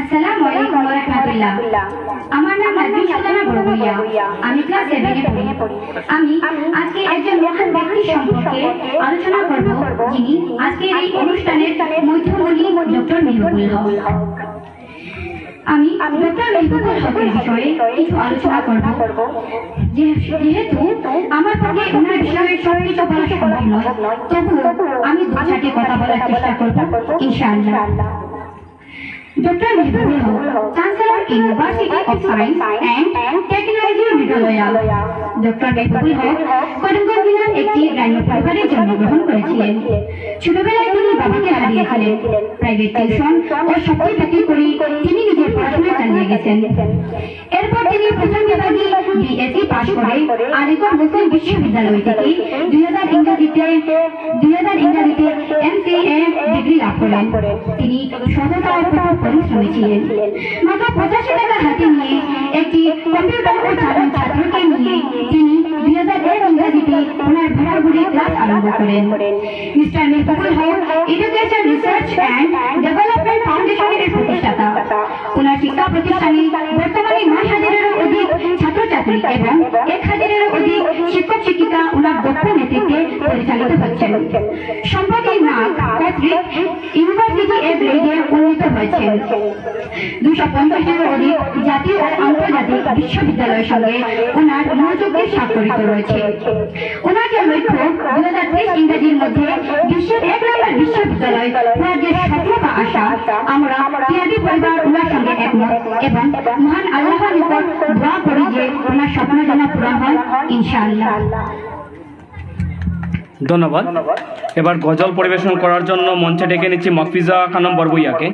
আসসালামু আলাইকুম ওয়া রাহমাতুল্লাহ। আমার নাম নাজরিন সুলতানা আমি ক্লাস সেভেনে পড়ি। আমি আজকে একজন মহান ব্যক্তি সম্পর্কে আলোচনা করব যিনি আজকের এই অনুষ্ঠানের মধ্যমণি ডক্টর মেহবুবুল হক। আমি ডক্টর মেহবুবুল হকের বিষয়ে কিছু আলোচনা করব। যেহেতু আমার পক্ষে ওনার বিষয়ে সব কিছু বলা সম্ভব নয়। তবুও আমি দু চারটি কথা বলার চেষ্টা করব। ইনশাআল্লাহ। Dr. Mehboob Haq, Chancellor, University of Science and Technology, Meghalaya. Dr. Mehboob Karimganj জেলার একটি গ্রাম্য পরিবারে জন্মগ্রহণ করেছিলেন ছোটবেলায় তিনি বাবাকে হারিয়েছিলেন প্রাইভেট টিউশন ও সবচেয়ে চাকরি করে তিনি নিজের পড়াশোনা চালিয়ে গেছেন বিএসসি পাশ করে আলিগড় মুসলিম বিশ্ববিদ্যালয় থেকে দুই হাজার ইংরাজিতে দুই হাজার ইংরাজিতে এমসিএ ডিগ্রি লাভ করেন। তিনি সততা পরিশ্রমী ছিলেন। মাত্র পঁচাশি টাকা হাতে নিয়ে একটি কম্পিউটার ও ছাত্রকে নিয়ে তিনি দুই হাজার এক ইংরাজিতে ওনার ঘোরাঘুরি ক্লাস আরম্ভ করেন। Mister Mehbubul Haque education research and development ফাউন্ডেশনের প্রতিষ্ঠাতা। ওনার শিক্ষা প্রতিষ্ঠানে ছাত্রছাত্রী এবং এক হাজারেরও অধিক শিক্ষক শিক্ষিকা ওনার দক্ষ নেতৃত্বে পরিচালিত হচ্ছেন। সম্প্রতি ইউনিভার্সিটি এ গ্রেডে উন্নীত হয়েছেন। দুশো পঞ্চাশেরও অধিক জাতীয় ও আন্তর্জাতিক বিশ্ববিদ্যালয়ের সঙ্গে ওনার মনোযোগের স্বাক্ষরিত রয়েছে। ওনার যে লক্ষ্য দু হাজার তেইশ ইংরেজির মধ্যে বিশ্বের এক নম্বর বিশ্ববিদ্যালয় রাজ্যের সফলতা আশা, আমরা টিআরবি পরিবার ওনার সঙ্গে একমত এবং মহান আল্লাহর নিকট ধন্যবাদ। এবার গজল পরিবেশন করার জন্য মঞ্চে ডেকে নিচ্ছি মফিজা খানম বরবইয়াকে।